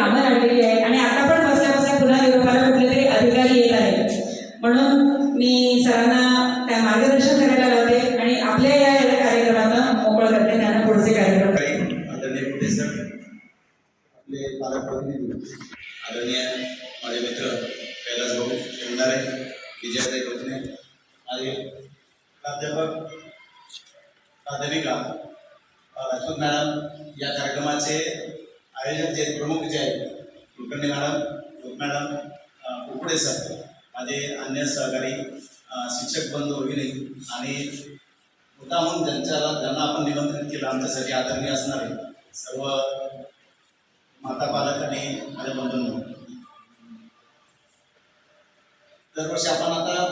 कामं लागलेली आहेत. आणि आता पण बसल्या बसल्या पुन्हा निरोपाला कुठले तरी अधिकारी येत आहेत. म्हणून मी सरांना त्या मार्गदर्शन करायला लावते आणि आपल्या या या कार्यक्रमानं मोकळं करते. त्यांना पुढचे कार्यक्रम. आदरणीय आपले पालकप्रतिनिधी आदरणीय माझे मित्र कैलास भाऊ शेंदारे विजयाताई कोचने माझे प्राध्यापक प्राध्यापिका राजपूत मॅडम या कार्यक्रमाचे आयोजन जे प्रमुख जे आहेत कुलकर्णी मॅडम लोक मॅडम कुकडे सर माझे अन्य सहकारी शिक्षक बंधू भगिनी आणि होता म्हणून ज्यांच्याला ज्यांना आपण निमंत्रित केलं आमच्यासाठी आदरणीय असणारे सर्व माता पालक आणि माझ्या बंधूंनो. दरवर्षी आपण आता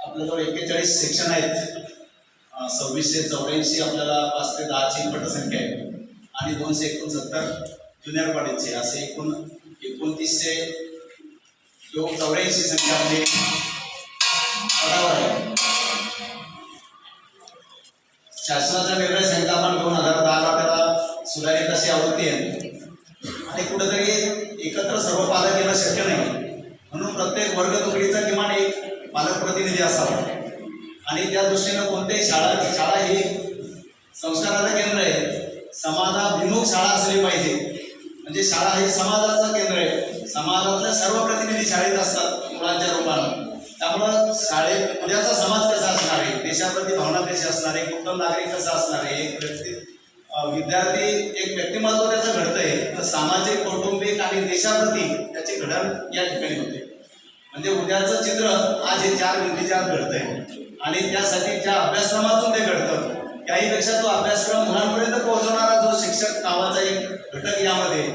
आपल्याजवळ एक्केचाळीस सेक्शन आहेत. सव्वीसशे चौऱ्याऐंशी आपल्याला पाच ते दहाची पटसंख्या आहे. आणि दोनशे एकोणसत्तर ज्युनियर असे एकूण एकोणतीसशे किंवा चौऱ्याऐंशी संख्या म्हणजे आपली पदावर आहे. शासनाचा निर्णय संहिता पण दोन हजार दहाला त्याला सुधारित अशी आवृत्ती आहे. आणि कुठेतरी एकत्र सर्व पालक येणं शक्य नाही. म्हणून प्रत्येक वर्ग तुकडीचा किमान एक पालक प्रतिनिधी असावा. आणि त्या दृष्टीनं कोणत्याही शाळा शाळा ही संस्काराचं केंद्र आहे. समाजाभिमुख शाळा असली पाहिजे. म्हणजे शाळा हे समाजाचं केंद्र आहे. समाजातल्या सर्व प्रतिनिधी शाळेत असतात मुलांच्या रूपानं. त्यामुळं शाळेत उद्याचा समाज कसा असणार आहे? देशाप्रती भावना कशी असणार आहे? कुटुंब नागरिक कसा असणार आहे? एक व्यक्ती विद्यार्थी एक व्यक्तिमत्व त्याचं घडतंय. तर सामाजिक कौटुंबिक आणि देशाप्रती त्याची घडण या ठिकाणी होते. म्हणजे उद्याचं चित्र आज हे चार भिंतीच्या आत घडतंय. आणि त्यासाठी ज्या अभ्यासक्रमातून ते घडतं त्याहीपेक्षा तो अभ्यासक्रम मुलांपर्यंत पोहोचवणारा जो शिक्षक नावाचा एक घटक यामध्ये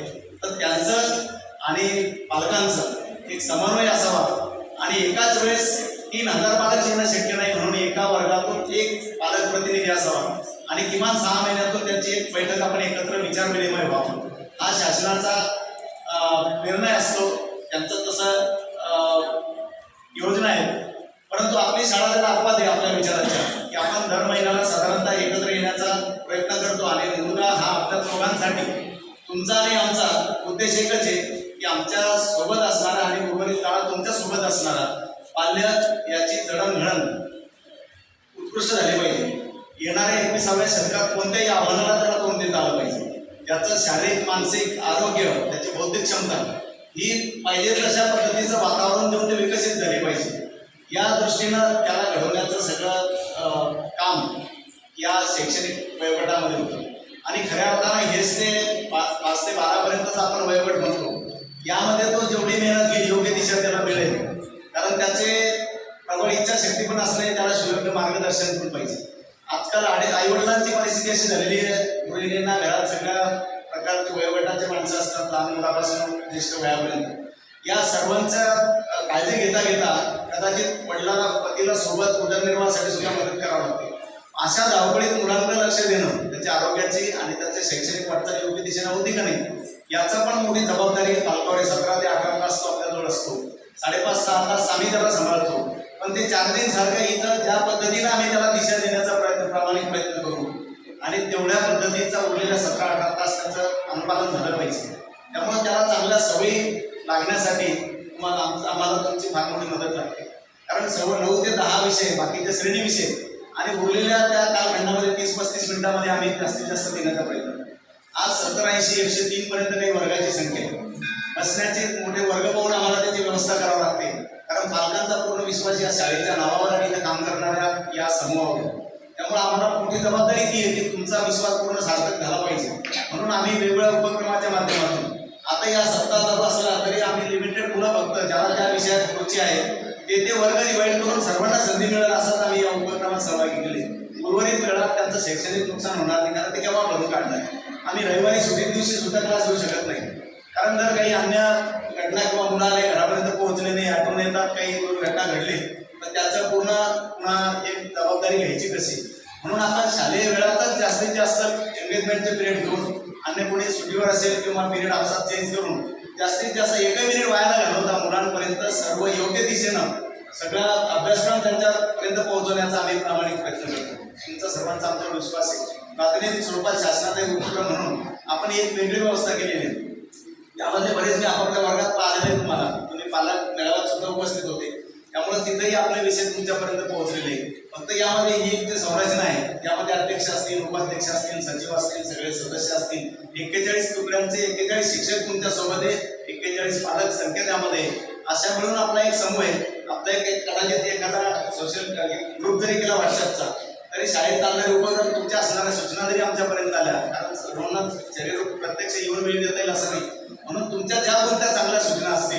तर त्यांचं आणि पालकांचं एक समन्वय असावा. आणि एकाच वेळेस तीन हजार पालक येणं शक्य नाही म्हणून एका वर्गातून एक पालक प्रतिनिधी असावा. आणि किमान सहा महिन्यातून त्यांची एक बैठक आपण एकत्र विचार विनिमय व्हावा. हा शासनाचा निर्णय असतो. त्यांचं तसं योजना आहे. परंतु आपली शाळा त्याला अपवाद आहे आपल्या विचारांच्या. की आपण दर महिन्याला साधारणतः एकत्र येण्याचा प्रयत्न करतो आणि मुलगा हा आपल्या दोघांसाठी. तुमचा आणि आमचा उद्देश एकच आहे की आमच्यासोबत असणारा आणि उर्वरित काळात तुमच्यासोबत असणारा पाल्य याची जडणघडण उत्कृष्ट झाली पाहिजे. येणाऱ्या एकविसाव्या शतकात कोणत्याही आव्हानाला त्याला तोंड देता आलं पाहिजे. त्याचं शारीरिक मानसिक आरोग्य त्याची बौद्धिक क्षमता ही पाहिजे तशा पद्धतीचं वातावरण देऊन ते विकसित झाले पाहिजे. या दृष्टीनं त्याला घडवण्याचं सगळं काम या शैक्षणिक वयोगटामध्ये होतं. आणि खऱ्या अर्थानं हेच ते पाच पाच ते बारापर्यंतच आपण वयोगट म्हणतो. यामध्ये तो जेवढी मेहनत घेईल योग्य दिशा त्याला मिळेल. कारण त्याचे प्रबळ इच्छाशक्ती पण असणे त्याला सुयोग्य मार्गदर्शन पण पाहिजे. आजकाल आई आईवडिलांची परिस्थिती अशी झालेली आहे. गृहिणींना घरात सगळ्या प्रकारचे वयोगटाचे माणसं असतात लहान मुलापासून ज्येष्ठ वयापर्यंत. या सर्वांचा काळजी घेता घेता कदाचित वडिलांना पतीला सोबत उदरनिर्वाहासाठी सुद्धा मदत करावी लागते. अशा धावपळीत मुलांकडे लक्ष देणं त्याच्या आरोग्याची आणि त्यांचे शैक्षणिक वाटचाल योग्य दिशेने होती का नाही याचा पण मोठी जबाबदारी पालकावर सतरा ते अठरा तास तो आपल्याजवळ असतो. साडेपाच सहा तास आम्ही त्याला सांभाळतो. पण ते चार दिन सारखं इथं ज्या पद्धतीनं आम्ही त्याला दिशा देण्याचा प्रयत्न प्रामाणिक प्रयत्न करू आणि तेवढ्या पद्धतीचा उरलेल्या सतरा अठरा तास त्याचं अनुपालन झालं पाहिजे. त्यामुळे त्याला चांगल्या सवयी लागण्यासाठी तुम्हाला आमचं आम्हाला तुमची फार मोठी मदत लागते. कारण सर्व नऊ ते दहा विषय बाकीचे श्रेणी विषय आणि उरलेल्या त्या कालखंडामध्ये तीस पस्तीस मिनिटामध्ये आम्ही जास्तीत जास्त देण्याचा प्रयत्न करतो. आज सत्तर ऐंशी एकशे तीन पर्यंत काही वर्गाची संख्या आहे. बसण्याचे मोठे वर्ग पाहून आम्हाला त्याची व्यवस्था करावी लागते. कारण पालकांचा पूर्ण विश्वास या शाळेच्या नावावर आणि इथं काम करणाऱ्या या समूहावर. त्यामुळे आम्हाला मोठी जबाबदारी ती आहे की तुमचा विश्वास पूर्ण सार्थक झाला पाहिजे. म्हणून आम्ही वेगवेगळ्या उपक्रमाच्या माध्यमातून आता या सप्ताह चालू असला तरी आम्ही लिमिटेड पुन्हा फक्त ज्याला त्या विषयात रुची आहे ते ते वर्ग डिवाईड करून सर्वांना संधी मिळेल असंच आम्ही या उपक्रमात सहभागी केले. उर्वरित वेळात त्यांचं शैक्षणिक नुकसान होणार नाही कारण ते केव्हा भरून काढणार? आम्ही रविवारी सुट्टी दिवशी सुद्धा क्लास घेऊ शकत नाही. कारण जर काही अन्य घटना किंवा मुलाला घरापर्यंत पोहोचले नाही आठवण येतात काही घटना घडली तर त्याचं पूर्ण पुन्हा एक जबाबदारी घ्यायची कशी? म्हणून आता शालेय वेळातच जास्तीत जास्त एंगेजमेंटचे पिरियड घेऊन आणि कोणी सुट्टीवर असेल किंवा पिरियड आपसात चेंज करून जास्तीत जास्त एकही मिनिट वाया न घालवता मुलांपर्यंत सर्व योग्य दिशेनं सगळा अभ्यासक्रम त्यांच्यापर्यंत पोहोचवण्याचा आम्ही प्रामाणिक प्रयत्न करतो. तुमचा सर्वांचा आमच्यावर विश्वास आहे. प्राथमिक स्वरूपात शासनाचा एक उपक्रम म्हणून आपण एक वेगळी व्यवस्था केलेली आहे. त्यामध्ये बरेच मी आपापल्या वर्गात पाहिलेले तुम्हाला. तुम्ही पालक मेळाव्यात सुद्धा उपस्थित होते. त्यामुळे तिथेही आपले विषय तुमच्यापर्यंत पोहोचलेले फक्त यामध्ये ही जे संरचना आहे यामध्ये अध्यक्ष असतील उपाध्यक्ष असतील सचिव असतील सगळे सदस्य असतील. एक्केचाळीस तुकड्यांचे एक्केचाळीस शिक्षक तुमच्यासोबत आहे एक्केचाळीस पालक संख्या त्यामध्ये अशा मिळून आपला एक समूह आहे. आपला एक एक कदाचित एखादा सोशल ग्रुप जरी केला व्हॉट्सअपचा तरी शाळेत चालणारे उपक्रम तुमच्या असणाऱ्या सूचना जरी आमच्यापर्यंत आल्या कारण सर्वांना शरीर प्रत्यक्ष येऊन वेळ देता येईल असं नाही. म्हणून तुमच्या ज्या कोणत्या चांगल्या सूचना असतील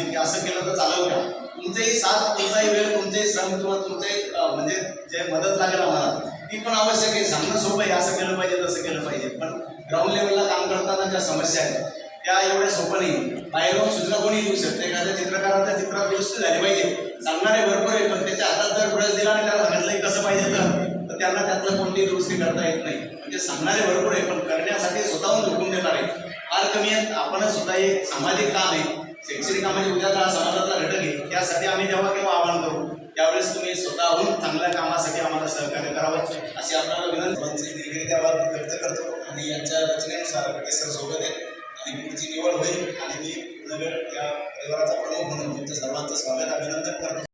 तुमचंही साथ तुमचाही वेळ तुमचेही श्रम किंवा तुमचे म्हणजे जे मदत लागेल आम्हाला ती पण आवश्यक आहे. सांगणं सोपं आहे. असं केलं पाहिजे तसं केलं पाहिजे. पण ग्राउंड लेवलला काम करताना ज्या समस्या आहेत त्या एवढ्या सोपं नाही. बाहेरून सूचना कोणी देऊ शकते. एखाद्या चित्रकाराच्या चित्रात दुरुस्त झाली पाहिजे. सांगणारे भरपूर आहे पण त्याच्या हातात जर ब्रश दिला आणि त्याला सांगितलं कसं पाहिजे तर तर त्यांना त्यातलं कोणती दुरुस्ती करता येत नाही. म्हणजे सांगणारे भरपूर आहे पण करण्यासाठी स्वतःहून झोकून आहे फार कमी आहेत. आपणच स्वतः हे सामाजिक काम आहे. शैक्षणिक कामाची उद्याचा हा समाजातला घटक आहे त्यासाठी आम्ही जेव्हा केव्हा आवाहन करू? त्यावेळेस तुम्ही स्वतःहून चांगल्या कामासाठी आम्हाला सहकार्य करावं अशी आपल्याला विनंती. दिलगिरी आवाज व्यक्त करतो आणि यांच्या रचनेनुसार केसर सोबत आहे आणि पुढची निवड होईल आणि मी नगर त्या परिवाराचा प्रमुख म्हणून तुमच्या सर्वांचं स्वागत अभिनंदन करतो.